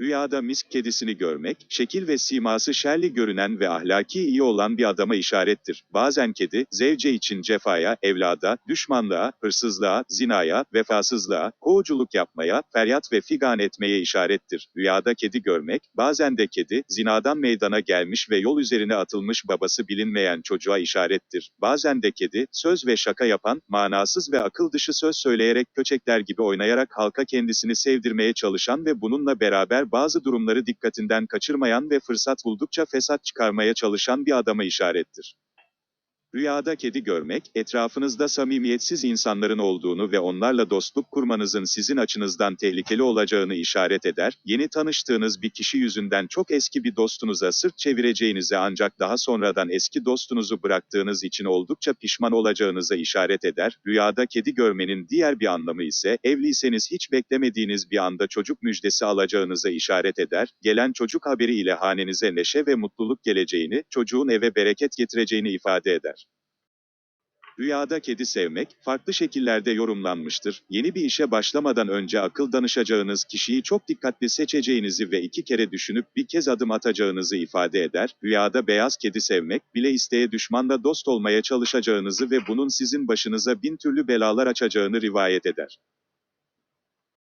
Rüyada misk kedisini görmek, şekil ve siması şerli görünen ve ahlaki iyi olan bir adama işarettir. Bazen kedi, zevce için cefaya, evlada, düşmanlığa, hırsızlığa, zinaya, vefasızlığa, kovuculuk yapmaya, feryat ve figan etmeye işarettir. Rüyada kedi görmek, bazen de kedi, zinadan meydana gelmiş ve yol üzerine atılmış babası bilinmeyen çocuğa işarettir. Bazen de kedi, söz ve şaka yapan, manasız ve akıl dışı söz söyleyerek köçekler gibi oynayarak halka kendisini sevdirmeye çalışan ve bununla beraber bazı durumları dikkatinden kaçırmayan ve fırsat buldukça fesat çıkarmaya çalışan bir adama işarettir. Rüyada kedi görmek, etrafınızda samimiyetsiz insanların olduğunu ve onlarla dostluk kurmanızın sizin açınızdan tehlikeli olacağını işaret eder, yeni tanıştığınız bir kişi yüzünden çok eski bir dostunuza sırt çevireceğinizi ancak daha sonradan eski dostunuzu bıraktığınız için oldukça pişman olacağınıza işaret eder. Rüyada kedi görmenin diğer bir anlamı ise, evliyseniz hiç beklemediğiniz bir anda çocuk müjdesi alacağınıza işaret eder, gelen çocuk haberi ile hanenize neşe ve mutluluk geleceğini, çocuğun eve bereket getireceğini ifade eder. Rüyada kedi sevmek, farklı şekillerde yorumlanmıştır. Yeni bir işe başlamadan önce akıl danışacağınız kişiyi çok dikkatli seçeceğinizi ve iki kere düşünüp bir kez adım atacağınızı ifade eder. Rüyada beyaz kedi sevmek, bile isteye düşmanla dost olmaya çalışacağınızı ve bunun sizin başınıza bin türlü belalar açacağını rivayet eder.